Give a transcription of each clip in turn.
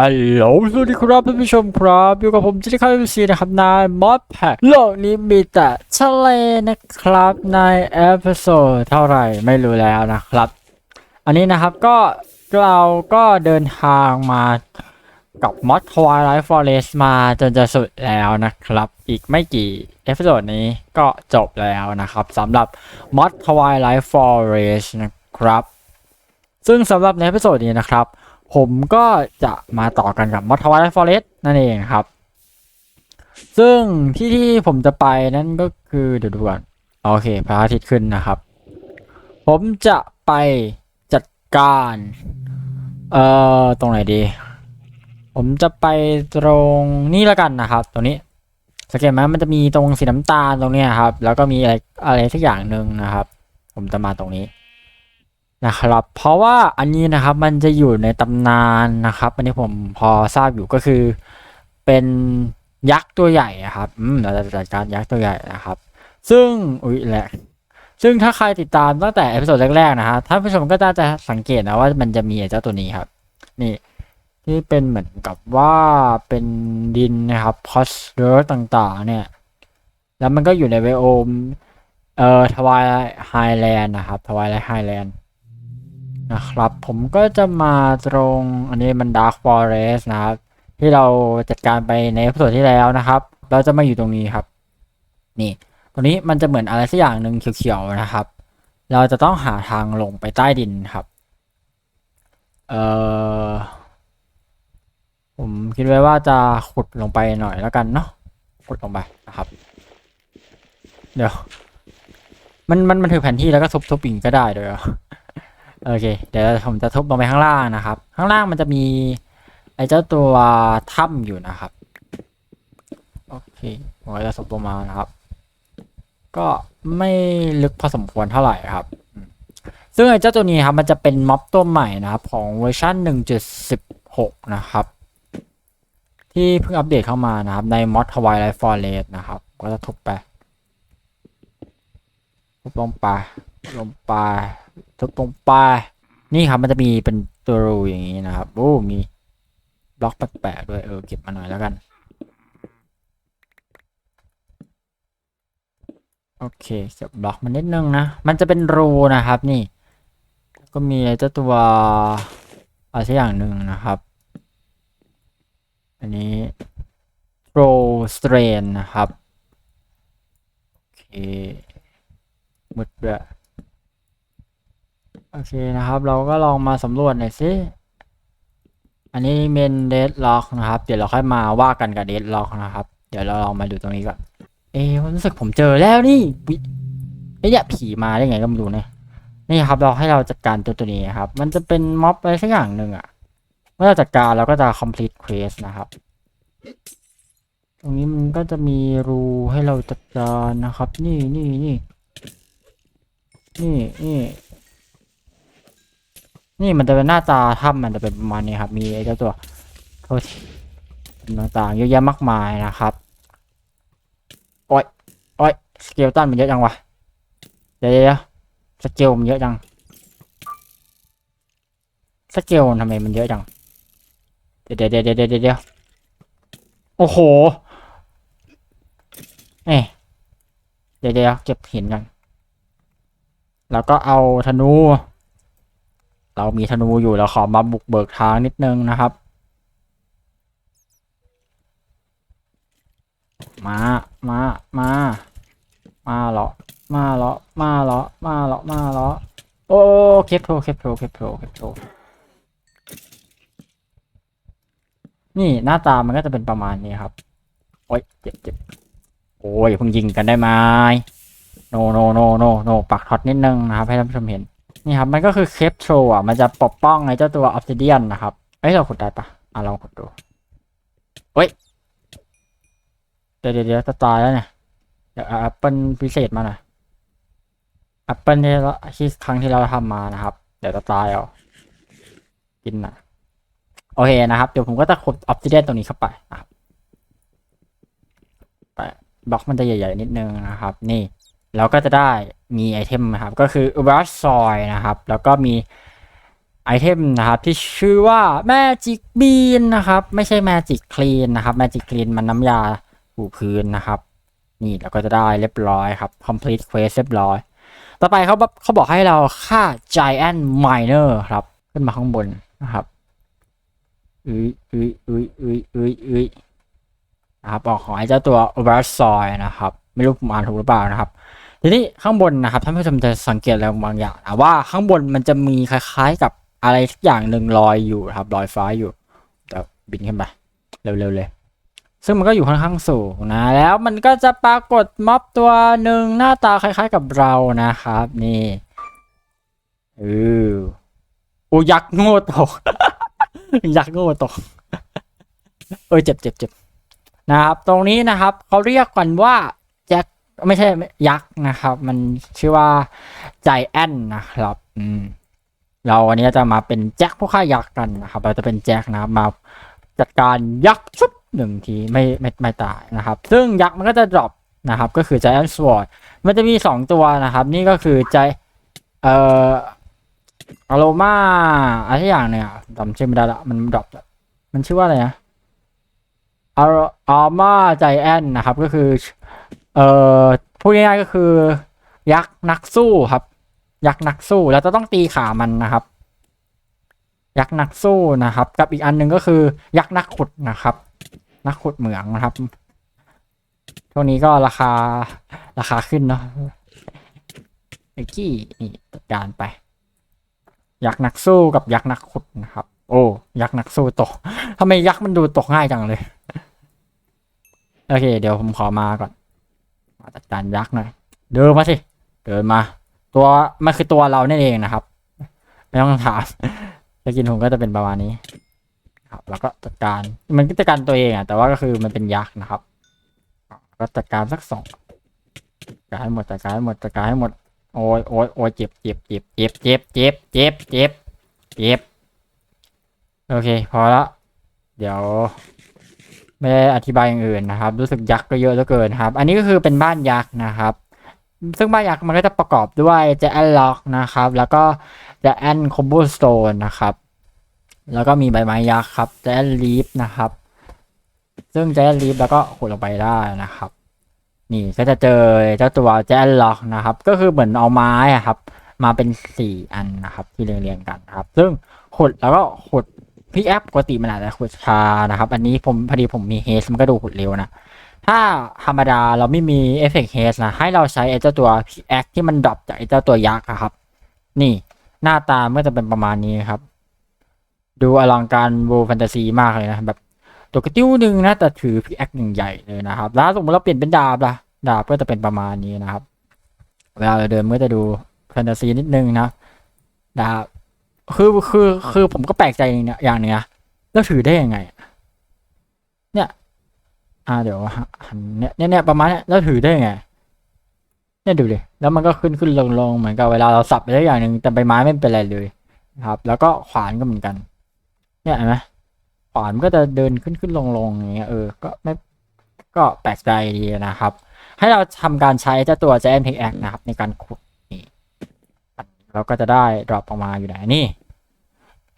ฮัลโหลสวัสดีครับท่านผู้ชมครับอยู่กับผมจิติคาวิซีนะครับในมอดแพ็กโลกนี้มีแต่ทะเลนะครับในเอพิโซดเท่าไหร่ไม่รู้แล้วนะครับ อันนี้นะครับก็เราก็เดินทางมากับมอด Twilight Forest มาจนจะสุดแล้วนะครับ อีกไม่กี่เอพิโซดนี้ก็จบแล้วนะครับสำหรับมอด Twilight Forest นะครับ ซึ่งสำหรับในเอพิโซดนี้นะครับ ผมก็จะมาต่อกันกับมอทวายฟอเรสนั่นเองครับ ซึ่งที่ที่ผมจะไปนั่นก็คือเดี๋ยวดูก่อนโอเคพระอาทิตย์ขึ้นนะครับ ผมจะไปจัดการ เอ่อ ตรงไหนดี ผมจะไปตรงนี้แล้วกันนะครับ ตรงนี้สังเกตไหมมันจะมีตรงสีน้ำตาลตรงนี้ครับ แล้วก็มีอะไรอะไรสักอย่างหนึ่งนะครับ ผมจะมาตรงนี้ นะครับ เพราะว่าอันนี้นะครับมันจะอยู่ในตำนานนะครับ อันนี้ผมพอทราบอยู่ก็คือ เป็นยักษ์ตัวใหญ่ครับอืมเราจะจัดการยักษ์ตัวใหญ่นะครับ ซึ่งอุ้ยแหละซึ่งถ้าใครติดตามตั้งแต่เอพิโซดแรกๆนะฮะท่านผู้ชมก็น่าจะสังเกตนะว่ามันจะมีไอ้เจ้าตัวนี้ครับ นี่ที่เป็นเหมือนกับว่าเป็นดินนะครับพอสเดอร์ต่างๆ เนี่ย แล้วมันก็อยู่ในไบโอมเอ่อทวายไฮแลนด์นะครับทวายไฮแลนด์ นะครับ ผมก็จะมาตรงอันนี้มัน Dark Forest นะครับ ที่เราจัดการไปในเอพิโซดที่แล้วนะครับ เราจะมาอยู่ตรงนี้ครับ นี่ ตรงนี้มันจะเหมือนอะไรสักอย่างหนึ่งเขียวๆนะครับ เราจะต้องหาทางลงไปใต้ดินครับเอ่อผมคิดไว้ว่าจะขุดลงไปหน่อยแล้วกันเนาะขุดลงไปนะครับ เดี๋ยว มันมันมันถือแผนที่แล้วก็ทุบๆอีกก็ได้เลยเหรอ โอเค เดี๋ยวผมจะทุบลงไปข้างล่างนะครับ ข้างล่างมันจะมี ไอ้เจ้าตัวถ้ำอยู่นะครับ โอเคผมจะสบลงมานะครับ ก็ไม่ลึกพอสมควรเท่าไหร่ครับ ซึ่งไอ้เจ้าตัวนี้ครับมันจะเป็นม็อบตัวใหม่นะครับ ของเวอร์ชัน1.16 นะครับ ที่เพิ่งอัปเดตเข้ามานะครับ ในมอด Twilight Forest นะครับ ก็จะทุบไปทุบลงไปลงไป ทุบตรงปลายนี่ครับมันจะมีเป็นตัวรูอย่างนี้นะครับ โอ้ มีบล็อกแปลกๆด้วย เออ เก็บมาหน่อยแล้วกัน โอเคเก็บบล็อกมันนิดนึงนะ มันจะเป็นรูนะครับ นี่ ก็มีเจ้าตัวอะไรสักอย่างหนึ่งนะครับ อันนี้ throw strain นะครับ โอเคมืดด้วย โอเคนะครับ เราก็ลองมาสำรวจหน่อยสิอันนี้เมนเดดล็อกนะครับ เดี๋ยวเราค่อยมาว่ากันกับเดดล็อกนะครับ เดี๋ยวเราลองมาดูตรงนี้ก่อน เอ๊รู้สึกผมเจอแล้วนี่วิเอ๊ะเนี่ยผีมาได้ไงก็ไม่รู้เนี่ยนี่ครับ เราให้เราจัดการตัวตัวนี้ครับ มันจะเป็นม็อบอะไรสักอย่างหนึ่งอะเมื่อเราจัดการเราก็จะ complete quest นะครับ ตรงนี้มันก็จะมีรูให้เราจัดการนะครับ นี่นี่นี่นี่นี่ นี่มันจะเป็นหน้าตาถ้ำมันจะเป็นประมาณนี้ครับ มีไอ้เจ้าตัวโทษทีต่างๆเยอะแยะมากมายนะครับโอ้ยโอ้ยสเกลตันมันเยอะจังวะเดี๋ยวเดี๋ยวสเกลมันเยอะจังสเกลทำไมมันเยอะจังเดี๋ยวเดี๋ยวเดี๋ยวเดี๋ยวโอ้โหเอ๊ะเดี๋ยวเดี๋ยวเก็บหินกันแล้วก็เอาธนู เรามีธนูอยู่เราขอมาบุกเบิกทางนิดนึงนะครับ มา มา มา มาเหรอมาเหรอมาเหรอมาเหรอมาเหรอโอ้เคปโทรเคปโทรเคปโทรเคปโทรนี่หน้าตามันก็จะเป็นประมาณนี้ครับ โอ้ยเจ็บเจ็บโอ้ยเพิ่งยิงกันได้ไหมโนโนโนโนโนปักท็อตนิดนึงนะครับ ให้ท่านผู้ชมเห็น นี่ครับ มันก็คือเคปโทรอะ มันจะปกป้องไอ้เจ้าตัวออฟซิเดียนนะครับ เอ้ย เราขุดได้ปะอะลองขุดดูเฮ้ย เดี๋ยวเดี๋ยวจะตายแล้วเนี่ย เดี๋ยวแอปเปิลพิเศษมาหน่อยแอปเปิลที่เราที่ครั้งที่เราทำมานะครับ เดี๋ยวจะตายเอากินนะโอเคนะครับ เดี๋ยวผมก็จะขุดออฟซิเดียนตรงนี้เข้าไปนะครับไปบล็อกมันจะใหญ่ ๆ นิดนึงนะครับ นี่ เราก็จะได้มีไอเทมนะครับ ก็คือ u b r a s o y นะครับ แล้วก็มีไอเทมนะครับที่ชื่อว่า Magic Bean นะครับ ไม่ใช่ Magic Clean นะครับ Magic Clean มันน้ำยาถูพื้นนะครับ นี่เราก็จะได้เรียบร้อยครับ complete quest เรียบร้อย ต่อไปเขาบอกเขาบอกให้เราฆ่า Giant Miner ครับ ขึ้นมาข้างบนนะครับอุ้ยอุ้ยอุ้ยอุ้ยอุ้ยอุ้ยนะครับออกของไอ้เจ้าตัว o b e r s o y นะครับ ไม่รู้ผมอ่านถูกหรือเปล่านะครับ ทีนี้ข้างบนนะครับท่านผู้ชมจะสังเกตอะไรบางอย่างนะว่าข้างบนมันจะมีคล้ายๆกับอะไรสักอย่างหนึ่งลอยอยู่ครับลอยฟ้าอยู่แต่บินขึ้นไปเร็วๆเลย ซึ่งมันก็อยู่ค่อนข้างสูงนะ แล้วมันก็จะปรากฏม็อบตัวหนึ่งหน้าตาคล้าย ๆกับเรานะครับ นี่เออโอ้ยักษ์โง่ตกยักษ์โง่ตกเออเจ็บเจ็บเจ็บนะครับ ตรงนี้นะครับเขาเรียกกันว่าแจ็ค ไม่ใช่ยักษ์นะครับ มันชื่อว่าใจแอนนะครับ อืมเราวันนี้จะมาเป็นแจ็คผู้ฆ่ายักษ์กันนะครับ เราจะเป็นแจ็คนะครับมาจัดการยักษ์ชุดหนึ่งทีไม่ไม่ไม่ตายนะครับ ซึ่งยักษ์มันก็จะดรอปนะครับ ก็คือ Giant Sword มันจะมีสองตัวนะครับ นี่ก็คือใจเอ่ออโรมาอะไรอย่างเนี่ยจำชื่อไม่ได้ละมันดรอปมันชื่อว่าอะไรนะอาอามาใจแอนนะครับ ก็คือ เอ่อพูดง่ายๆก็คือ ยักษ์นักสู้ครับ ยักษ์นักสู้แล้วจะต้องตีขามันนะครับ ยักษ์นักสู้นะครับ กับอีกอันหนึ่งก็คือ ยักษ์นักขุดนะครับ นักขุดเหมืองนะครับช่วงนี้ก็ราคาราคาขึ้นเนาะไอ้กี้นี่จัดการไป ยักษ์นักสู้กับยักษ์นักขุดนะครับ โอ้ยักษ์นักสู้ตกทำไมยักษ์มันดูตกง่ายจังเลย โอเค เดี๋ยวผมขอมาก่อน มาจัดการยักษ์หน่อยเดินมาสิ เดินมา ตัวมันคือตัวเราเนั่นเองนะครับ ไม่ต้องถามจะกินผมก็จะเป็นประมาณนี้ ครับ แล้วก็จัดการ มันก็จัดการตัวเองอะ แต่ว่าก็คือมันเป็นยักษ์นะครับ ก็จัดการสักสองจัดการให้หมดจัดการให้หมดจัดการให้หมด โอ้ยโอ้ยโอ้ยเจ็บเจ็บเจ็บเจ็บเจ็บเจ็บเจ็บเจ็บเจ็บ โอเค พอละ เดี๋ยว ไม่ได้อธิบายอย่างอื่นนะครับ รู้สึกยักษ์ก็เยอะเหลือเกินครับ อันนี้ก็คือเป็นบ้านยักษ์นะครับ ซึ่งบ้านยักษ์มันก็จะประกอบด้วยเจแอนล็อกนะครับ แล้วก็เจแอนคอมโบสโตนนะครับ แล้วก็มีใบไม้ยักษ์ครับเจแอนลีฟนะครับ ซึ่งเจแอนลีฟแล้วก็ขุดลงไปได้นะครับ นี่ก็จะเจอเจ้าตัวเจนล็อกนะครับ ก็คือเหมือนเอาไม้อะครับ มาเป็นสี่อันนะครับ ที่เรียงๆกันครับ ซึ่งขุดแล้วก็ขุด พี่แอปปกติมันอาจจะขุดช้านะครับ อันนี้ผมพอดีผมมีเฮสมันก็ดูขุดเร็วนะ ถ้าธรรมดาเราไม่มีเอฟเฟกต์เฮสนะ ให้เราใช้ไอ้เจ้าตัวพีแอคที่มันดรอปจากไอ้เจ้าตัวยักษ์ครับ นี่หน้าตาเมื่อจะเป็นประมาณนี้ครับ ดูอลังการโวแฟนตาซีมากเลยนะแบบตัวกระติ้วหนึ่งนะแต่ถือพีแอคหนึ่งใหญ่เลยนะครับ แล้วสมมติเราเปลี่ยนเป็นดาบล่ะดาบก็จะเป็นประมาณนี้นะครับ เวลาเราเดินเมื่อจะดูแฟนตาซีนิดนึงนะดาบ คือคือคือผมก็แปลกใจเนี่ยอย่างหนึงนะแล้วถือได้ยังไง เนี่ย อ่าเดี๋ยวเนี่ยเนี่ยเนี่ยประมาณเนี้ยแล้วถือได้ยังไง เนี่ยดูดิแล้วมันก็ขึ้นขึ้นลงลงเหมือนกับเวลาเราสับไปได้อย่างหนึ่งแต่ใบไม้ไม่เป็นไรเลยครับ แล้วก็ขวานก็เหมือนกัน เนี่ยเห็นไหมขวานก็จะเดินขึ้นขึ้นลงลงอย่างเงี้ยเออก็ไม่ก็แปลกใจดีนะครับ ให้เราทำการใช้เจ้าตัว Giant Pickaxe นะครับ ในการขุด เราก็จะได้ drop ออกมาอยู่ไหนนี่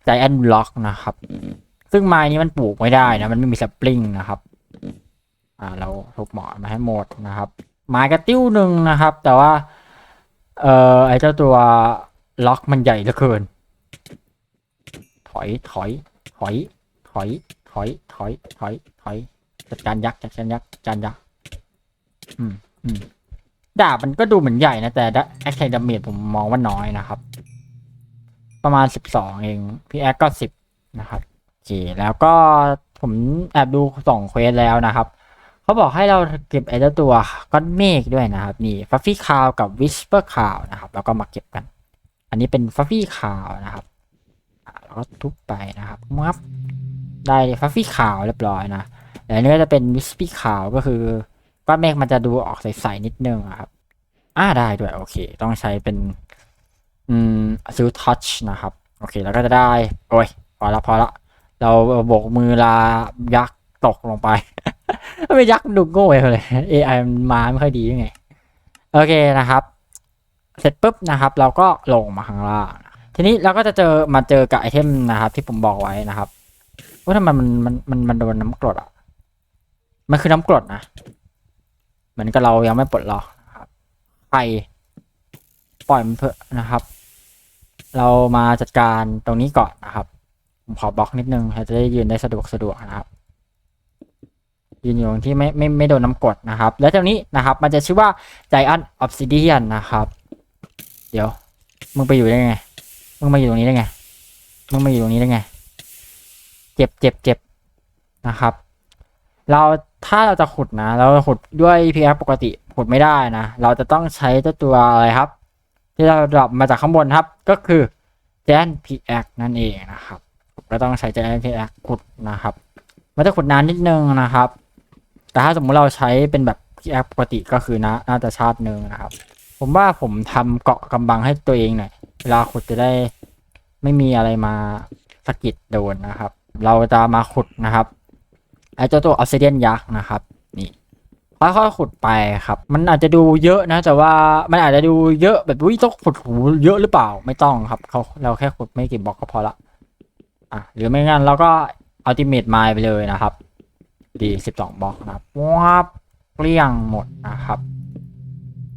giant block นะครับ ซึ่งไม้นี้มันปลูกไม่ได้นะ มันไม่มีสปริงนะครับ อ่า เราทุบหมอนมาให้หมดนะครับ ไม้กระติ้วหนึ่งนะครับ แต่ว่า เอ่อไอเจ้าตัวล็อกมันใหญ่เหลือเกิน ถอยถอย ถอย ถอย ถอย ถอย ถอย ถอยจัดการยักษ์จัดการยักษ์จัดการยักษ์อืมอืม ดาบมันก็ดูเหมือนใหญ่นะ แต่แอคไทดาเมจผมมองว่าน้อยนะครับ ประมาณสิบสองเองพี่แอคก็สิบนะครับโอเคแล้วก็ผมแอบดูสองเควสแล้วนะครับเขาบอกให้เราเก็บไอ้ตัวก้อนเมฆด้วยนะครับ นี่ฟัฟฟี่คาวกับวิสเปอร์คาวนะครับ แล้วก็มาเก็บกัน อันนี้เป็นฟัฟฟี่คาวนะครับแล้วก็ทุบไปนะครับมับได้ฟัฟฟี่คาวเรียบร้อยนะแต่อันนี้ก็จะเป็นวิสปี้คาวก็คือ ก้อนเมฆมันจะดูออกใสๆนิดนึงครับ อ่าได้ด้วย โอเค ต้องใช้เป็น อืมซิลทัชนะครับ โอเค แล้วก็จะได้ โอ้ย พอละพอละ เราโบกมือลายักษ์ตกลงไป ไม่ยักษ์ดูโง่เลย AI มันมาไม่ค่อยดียังไง โอเคนะครับ เสร็จปุ๊บนะครับ เราก็ลงมาข้างล่างทีนี้เราก็จะเจอมาเจอกับไอเทมนะครับ ที่ผมบอกไว้นะครับว่าทำไมมันมันมันมันโดนน้ำกรดอะ มันคือน้ำกรดนะ เหมือนกับเรายังไม่ปลดล็อกนะครับไปปล่อยมันเถอะนะครับ เรามาจัดการตรงนี้ก่อนนะครับผมขอบล็อกนิดนึงจะได้ยืนได้สะดวกสะดวกนะครับ ยืนอยู่ตรงที่ไม่ไม่ไม่โดนน้ำกดนะครับ แล้วตรงนี้นะครับมันจะชื่อว่า Giant Obsidian นะครับ เดี๋ยว มึงไปอยู่ได้ไง มึงมาอยู่ตรงนี้ได้ไง มึงมาอยู่ตรงนี้ได้ไง เจ็บเจ็บเจ็บนะครับ เราถ้าเราจะขุดนะเราขุดด้วยพีแอปกติขุดไม่ได้นะ เราจะต้องใช้เจ้าตัวอะไรครับ ที่เราดรอปมาจากข้างบนครับ ก็คือแจนพีแอนั่นเองนะครับเราต้องใช้แจนพีแอขุดนะครับ มันจะขุดนานนิดนึงนะครับ แต่ถ้าสมมุติเราใช้เป็นแบบพีแอปกติก็คือนะน่าจะชาติหนึ่งนะครับ ผมว่าผมทำเกาะกำบังให้ตัวเองหน่อยเวลาขุดจะได้ไม่มีอะไรมาสะกิดโดนนะครับ เราจะมาขุดนะครับ ไอเจ้าตัวออสเซเดียนยักษ์นะครับ นี่ค่อยๆขุดไปครับ มันอาจจะดูเยอะนะ แต่ว่ามันอาจจะดูเยอะแบบวิต้องขุดหูเยอะหรือเปล่าไม่ต้องครับเขาเราแค่ขุดไม่กี่บล็อกก็พอละอะหรือไม่งั้นเราก็อัลติเมทไมล์ไปเลยนะครับ ดีสิบสองบล็อกนะครับว้าบเกลี้ยงหมดนะครับ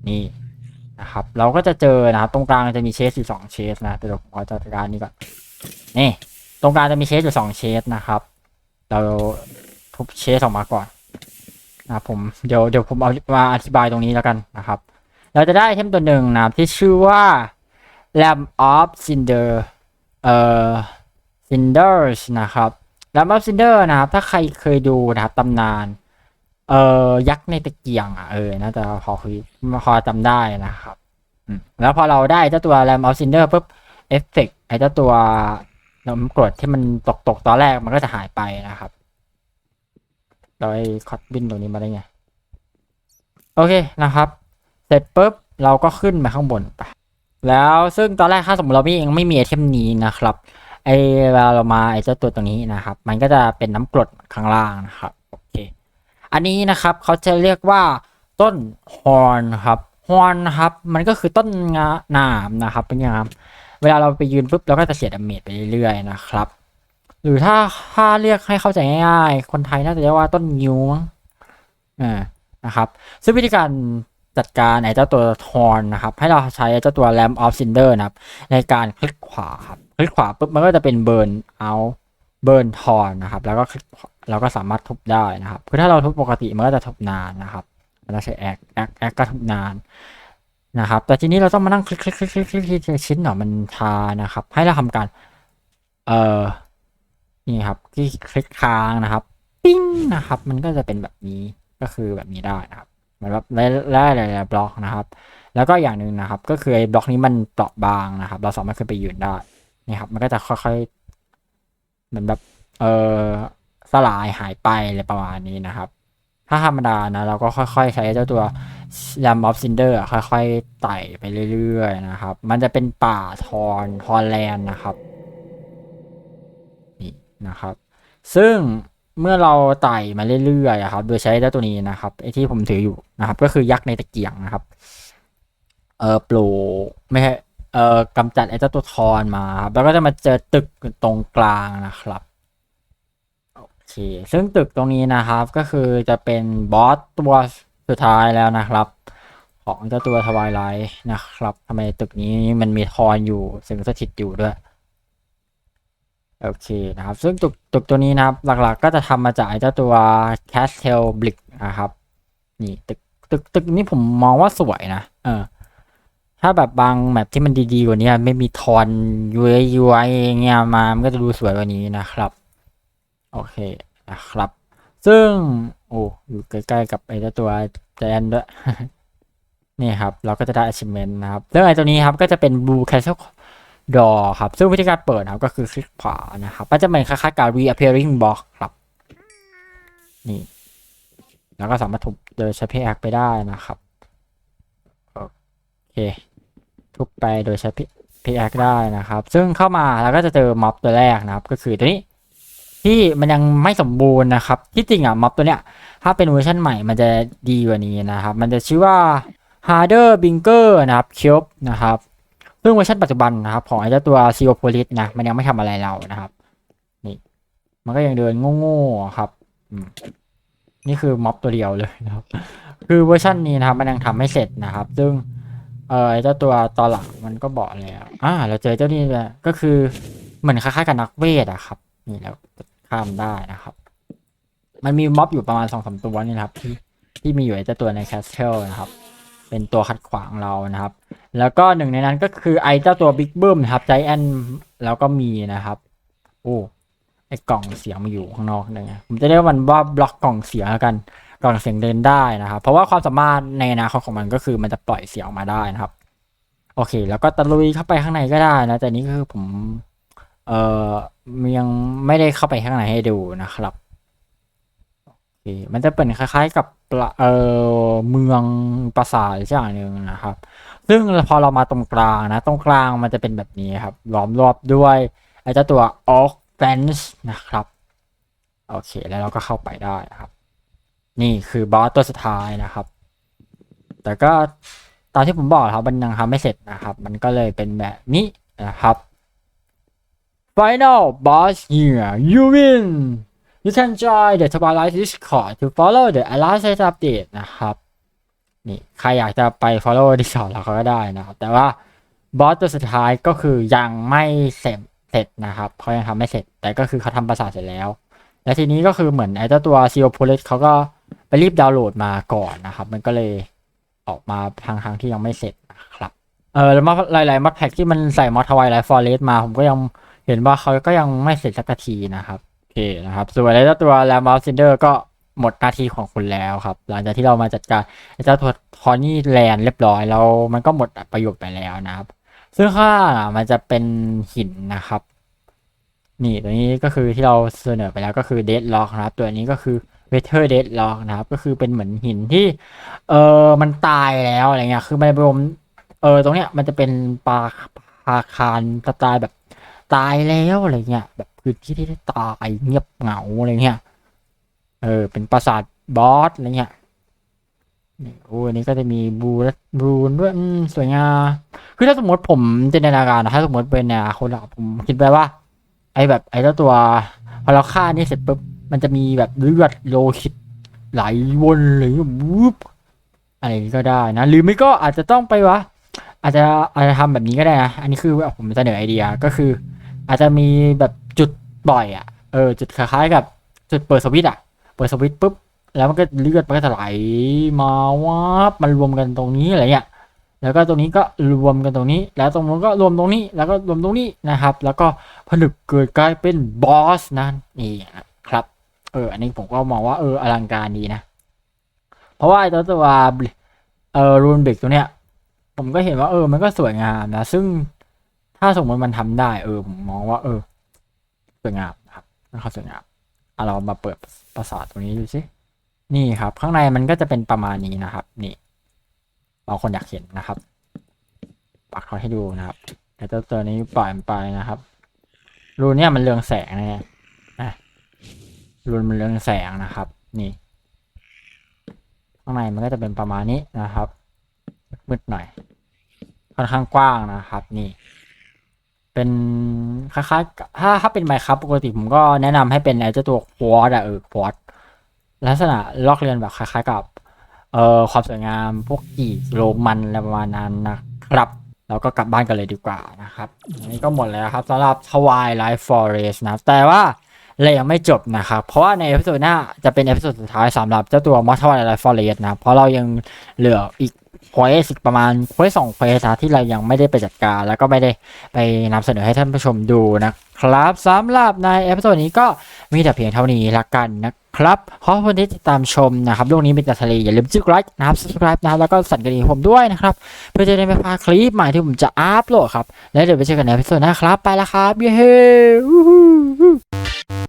นี่นะครับ เราก็จะเจอนะครับตรงกลางจะมีเชสอยู่สองเชสนะแต่เดี๋ยวผมขอจัดการนี้ก่อนนี่ตรงกลางจะมีเชสอยู่สองเชสนะครับ เรา ทุบเชสออกมาก่อนนะผมเดี๋ยวเดี๋ยวผมเอามาอธิบายตรงนี้แล้วกันนะครับ เราจะได้ไอเทมตัวหนึ่งนะที่ชื่อว่า Lamp of Cinder เอ่อ Cinders นะครับ Lamp of Cinder นะครับ ถ้าใครเคยดูนะครับตำนาน เอ่อ ยักษ์ในตะเกียงอะเออน่าจะพอคุยพอจำได้นะครับแล้วพอเราได้เจ้าตัวแรมออฟซินเดอร์ปุ๊บเอฟเฟกไอ้เจ้าตัวน้ำกรดที่มันตกตกตอนแรกมันก็จะหายไปนะครับ เราไอ้คอตบินตัวนี้มาได้ไง โอเคนะครับ เสร็จปุ๊บเราก็ขึ้นไปข้างบนไปแล้วซึ่งตอนแรกถ้าสมมติเราไม่ยังไม่มีไอเทมนี้นะครับไอเวลาเรามาไอเจ้าตัวตัวนี้นะครับ มันก็จะเป็นน้ำกรดข้างล่างนะครับโอเคอันนี้นะครับเขาจะเรียกว่าต้นฮอนครับฮอนนะครับ มันก็คือต้นงาหนามนะครับเป็นงามเวลาเราไปยืนปุ๊บเราก็จะเสียดาเมจไปเรื่อยๆนะครับ หรือถ้าถ้าเรียกให้เข้าใจง่ายๆ คนไทยน่าจะเรียกว่าต้นงิ้วมั้งอ่านะครับ ซึ่งวิธีการจัดการไอ้เจ้าตัวทอนนะครับ ให้เราใช้เจ้าตัว Lamp of Cinder นะครับ ในการคลิกขวาครับคลิกขวาปุ๊บมันก็จะเป็น Burn out Burn ทอนนะครับ แล้วก็คลิกเราก็สามารถทุบได้นะครับคือถ้าเราทุบปกติมันก็จะทุบนานนะครับเราใช้แอคแอคแอคก็ทุบนานนะครับ แต่ทีนี้เราต้องมานั่งคลิกคลิกคลิกคลิกคลิกชิ้นหน่อมันชานะครับ ให้เราทำการ เอ่อ นี่ครับที่คลิกค้างนะครับ ปิ้งนะครับ มันก็จะเป็นแบบนี้ก็คือแบบนี้ได้นะครับเหมือนแบบไล่หลายๆบล็อกนะครับ แล้วก็อย่างหนึ่งนะครับ ก็คือไอ้บล็อกนี้มันเปราะบางนะครับ เราสามารถขึ้นไปยืนได้นี่ครับ มันก็จะค่อยๆเหมือนแบบเออสลายหายไปอะไรประมาณนี้นะครับ ถ้าธรรมดานะเราก็ค่อยๆ ใช้เจ้าตัว l a m of Cinder อะค่อยๆไต่ไปเรื่อยๆนะครับ มันจะเป็นป่าทอนทอนแลนนะครับ นะครับ ซึ่งเมื่อเราไต่มาเรื่อยๆครับ โดยใช้เจ้าตัวนี้นะครับไอที่ผมถืออยู่นะครับ ก็คือยักษ์ในตะเกียงนะครับ เออปลูกไม่ใช่เอ่อกำจัดไอเจ้าตัวทอนมาครับแล้วก็จะมาเจอตึกตรงกลางนะครับโอเคซึ่งตึกตรงนี้นะครับ ก็คือจะเป็นบอสตัวสุดท้ายแล้วนะครับ ของเจ้าตัวทวายไลท์นะครับทำไมตึกนี้มันมีทอนอยู่สิงสถิตอยู่ด้วย โอเคนะครับ ซึ่งตึกตึกตัวนี้นะครับ หลักๆ ก็จะทำมาจากไอ้เจ้าตัว Castle Brick นะครับ นี่ตึกตึกตึกนี้ผมมองว่าสวยนะ เออ ถ้าแบบบางแมปที่มันดีๆกว่านี้ไม่มีทอนย้ยย้วยเงี้ยมา มันก็จะดูสวยกว่านี้นะครับ โอเคนะครับ ซึ่ง โอ้อยู่ใกล้ๆกับไอ้เจ้าตัวแจนด้วยนี่ครับ เราก็จะได้ achievement นะครับเรื่องไอ้ตัวนี้ครับก็จะเป็น blue castle door ครับ ซึ่งวิธีการเปิดครับก็คือคลิกขวานะครับมันจะเป็นคล้ายๆกับ reappearing box ครับ นี่ แล้วก็สามารถทุบโดยใช้พย์แอคไปได้นะครับ โอเค ทุบไปโดยใช้พย์แอคได้นะครับ ซึ่งเข้ามาเราก็จะเจอม็อบตัวแรกนะครับ ก็คือตัวนี้ที่มันยังไม่สมบูรณ์นะครับ ที่จริงอะม็อบตัวเนี้ย ถ้าเป็นเวอร์ชันใหม่มันจะดีกว่านี้นะครับ มันจะชื่อว่า harder binger นะครับ cube นะครับ ซึ่งเวอร์ชันปัจจุบันนะครับ ของไอ้เจ้าตัวซีโอโพลิสนะ มันยังไม่ทำอะไรเรานะครับ นี่ มันก็ยังเดินโง่ๆครับนี่คือม็อบตัวเดียวเลยนะครับ คือเวอร์ชันนี้นะครับ มันยังทำไม่เสร็จนะครับ ซึ่งเออไอ้เจ้าตัวตอนหลังมันก็บอกแล้วอ่าเราเจอเจ้านี่แหละก็คือเหมือนคล้ายๆกับนักเวทอะครับ นี่แล้วข้ามได้นะครับ มันมีม็อบอยู่ประมาณสองสามตัวนี่นะครับ ที่ที่มีอยู่ไอ้เจ้าตัวในแคสเซิลนะครับ เป็นตัวขัดขวางเรานะครับ แล้วก็หนึ่งในนั้นก็คือไอ้เจ้าตัวบิ๊กเบิ้มนะครับใจแอนแล้วก็มีนะครับโอ้ไอ้กล่องเสียงมาอยู่ข้างนอกนี่ยผมจะเรียกมันว่าบล็อกกล่องเสียงแล้วกันกล่องเสียงเดินได้นะครับ เพราะว่าความสามารถในอนาคตของมันก็คือมันจะปล่อยเสียงออกมาได้นะครับ โอเค แล้วก็ตะลุยเข้าไปข้างในก็ได้นะแต่นี่คือผมเอ่อยังไม่ได้เข้าไปข้างในให้ดูนะครับ เคมันจะเป็นคล้ายๆกับเออเมืองปราสาทอย่างหนึ่งนะครับ ซึ่งพอเรามาตรงกลางนะ ตรงกลางมันจะเป็นแบบนี้ครับล้อมรอบด้วยไอ้เจ้าตัว oak fence นะครับ โอเคแล้วเราก็เข้าไปได้ครับ นี่คือบอสตัวสุดท้ายนะครับ แต่ก็ตอนที่ผมบอกครับมันยังทำไม่เสร็จนะครับ มันก็เลยเป็นแบบนี้นะครับ Final boss here you win you can join the Twilight Discord to follow the latest update นะครับ นี่ใครอยากจะไป follow Discord เราก็ได้นะครับ แต่ว่าบอสตัวสุดท้ายก็คือยังไม่เสร็จเสร็จนะครับเขายังทำไม่เสร็จ แต่ก็คือเขาทำประสาทเสร็จแล้ว และทีนี้ก็คือเหมือนไอ้เจ้าตัว c e o p o l i s เขาก็ไปรีบดาวน์โหลดมาก่อนนะครับ มันก็เลยออกมาทางทางที่ยังไม่เสร็จนะครับเออแล้วมาหลายๆมัดแพ็กที่มันใส่มอทวายไลฟ์ฟอร์เรสมา ผมก็ยังเห็นว่าเขาก็ยังไม่เสร็จสักทีนะครับ นะครับ ส่วนไอ้เจ้าตัวแลมบอสซินเดอร์ก็หมดหน้าที่ของคุณแล้วครับ หลังจากที่เรามาจัดการไอ้เจ้าตัวทอนี่แลนเรียบร้อยแล้วมันก็หมดประโยชน์ไปแล้วนะครับ ซึ่งข้างล่างมันจะเป็นหินนะครับ นี่ตัวนี้ก็คือที่เราเสนอไปแล้วก็คือเดดล็อกนะครับ ตัวนี้ก็คือเวเทอร์เดดล็อกนะครับ ก็คือเป็นเหมือนหินที่ เออมันตายแล้วอะไรเงี้ยคือมันรวมเออตรงเนี้ยมันจะเป็นปลาปลาคารสไตล์แบบตายแล้วอะไรเงี้ยแบบ คือที่ที่ตายเงียบเหงาอะไรเงี้ย เออ เป็นปราสาทบอสอะไรเงี้ยนี่โอ้อันนี้ก็จะมีบูบูนด้วยสวยงาม คือถ้าสมมติผมจินตนาการนะถ้าสมมติเป็นเนี่ยคนอะผมคิดไปว่า ไอ้แบบไอ้เจ้าตัว พอเราฆ่านี่เสร็จปุ๊บมันจะมีแบบเลือดโลหิตไหลวนเลยวูบอะไรก็ได้นะ หรือไม่ก็อาจจะต้องไปวะ อาจจะอาจจะทำแบบนี้ก็ได้นะ อันนี้คือผมเสนอไอเดียก็คือ อาจจะมีแบบ จุดปล่อยอะเออจุดคล้ายๆกับจุดเปิดสวิตช์อะ เปิดสวิตช์ปุ๊บแล้วมันก็เลือดมันก็จะไหลมาวับมันรวมกันตรงนี้อะไรเงี้ยแล้วก็ตรงนี้ก็รวมกันตรงนี้ แล้วตรงนู้นก็รวมตรงนี้ แล้วก็รวมตรงนี้นะครับ แล้วก็ผนึกเกิดกลายเป็นบอสนั่นนี่ครับ เออ อันนี้ผมก็มองว่าเอออลังการดีนะ เพราะว่าไอ้ตัวตัวเออรูนเบกตัวเนี้ย ผมก็เห็นว่าเออ มันก็สวยงามนะ ซึ่งถ้าสมมติมันทำได้ เออ ผมมองว่าเออ สวยงามนะครับมันเขาสวยงามเอาเรามาเปิดประสาทตรงนี้ดูสินี่ครับ ข้างในมันก็จะเป็นประมาณนี้นะครับ นี่บางคนอยากเห็นนะครับปักเขาให้ดูนะครับแต่เจ้าตัวนี้ปล่อยมันไปนะครับรูเนี้ยมันเรืองแสงนะนะรูนมันเรืองแสงนะครับ นี่ข้างในมันก็จะเป็นประมาณนี้นะครับมืดหน่อยค่อนข้างกว้างนะครับ นี่ เป็นคล้ายๆถ้าถ้าเป็นไมครับปกติผมก็แนะนำให้เป็นไอ้เจ้าตัวควอดอะเออควอดลักษณะลอกเรียนแบบคล้ายๆกับเอ่อความสวยงามพวกกีกโรมันอะไรประมาณนั้นนะครับ แล้วก็กลับบ้านกันเลยดีกว่านะครับอันนี้ก็หมดแล้วครับสำหรับ Twilight Forest นะครับแต่ว่าเรายังไม่จบนะครับ เพราะว่าในเอพิโซดหน้าจะเป็นเอพิโซดสุดท้ายสำหรับเจ้าตัว m o t Twilight Forest นะครับเพราะเรายังเหลืออีก เควสประมาณเควสสองเควสนะที่เรายังไม่ได้ไปจัดการแล้วก็ไม่ได้ไปนำเสนอให้ท่านผู้ชมดูนะครับสำหรับในเอพิโซดนี้ก็มีแต่เพียงเท่านี้ละกันนะครับขอบคุณที่ติดตามชมนะครับโลกนี้เป็นแต่ทะเลอย่าลืมจิ้มไลค์นะครับ subscribe นะครับแล้วก็สั่นกระดิ่งผมด้วยนะครับ เพื่อจะได้ไม่พลาดคลิปใหม่ที่ผมจะอัพโหลดครับ แล้วเดี๋ยวไปเจอกันในเอพิโซดหน้าครับ ไปแล้วครับ เย้